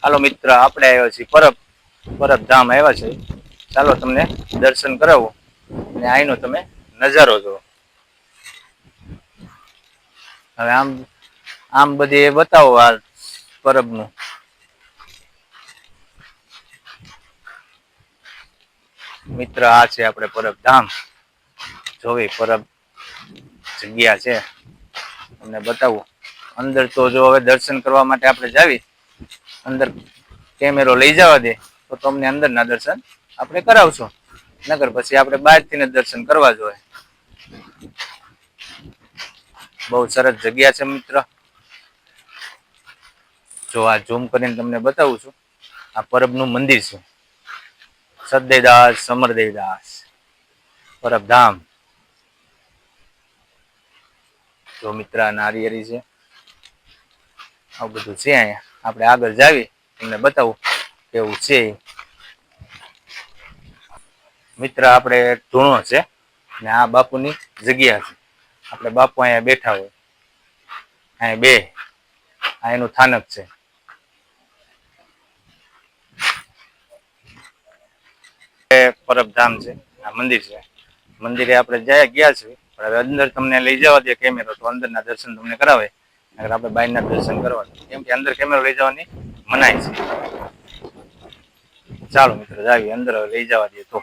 હાલો મિત્ર, આપણે આવ્યા છીએ પરબ. પરબ ધામ આવ્યા છે. ચાલો તમને દર્શન કરાવો અને અહીંનો તમે નજારો જુઓ. હવે આમ આમ બધી બતાવો આ પરબનું. મિત્ર, આ છે આપણે પરબ ધામ. જોવી, પરબ જગ્યા છે. તમને બતાવું. અંદર તો જો હવે દર્શન કરવા માટે આપણે જાવી અંદર કેમેરો લઈ જવા દે, તો તમને અંદરના દર્શન આપણે કરાવશું. નગર પછી આપણે બહારથી જ દર્શન કરવા જોઈએ. બહુ સરસ જગ્યા છે મિત્ર. જો આ ઝૂમ કરીને તમને બતાવું છું, આ પરબનું મંદિર છે. સદદેદાસ સમરદેવદાસ, પરબધામ. જો મિત્ર નારિયેરી છે આવું બધું છે અહીંયા. આપણે આગળ જાવી તમને બતાવું કેવું છે મિત્ર, આપણે ધૂણો છે ને આ બાપુની જગ્યા છે. આપણે બાપુ અહીંયા બેઠા હોય. અહીંયા બે. આ એનું સ્થાનક છે. પરબધામ છે. આ મંદિર છે. મંદિરે આપણે જયા ગયા છીએ, પણ અંદર તમને લઈ જવા દે કેમેરો તો અંદરના દર્શન તમને કરાવે. નકર આપણે બાયના દર્શન કરવાના કેમ કે અંદર કેમેરો લઈ જવાની મનાય છે. ચાલો મિત્રો જાવી અંદર લઈ જવા દઈએ તો.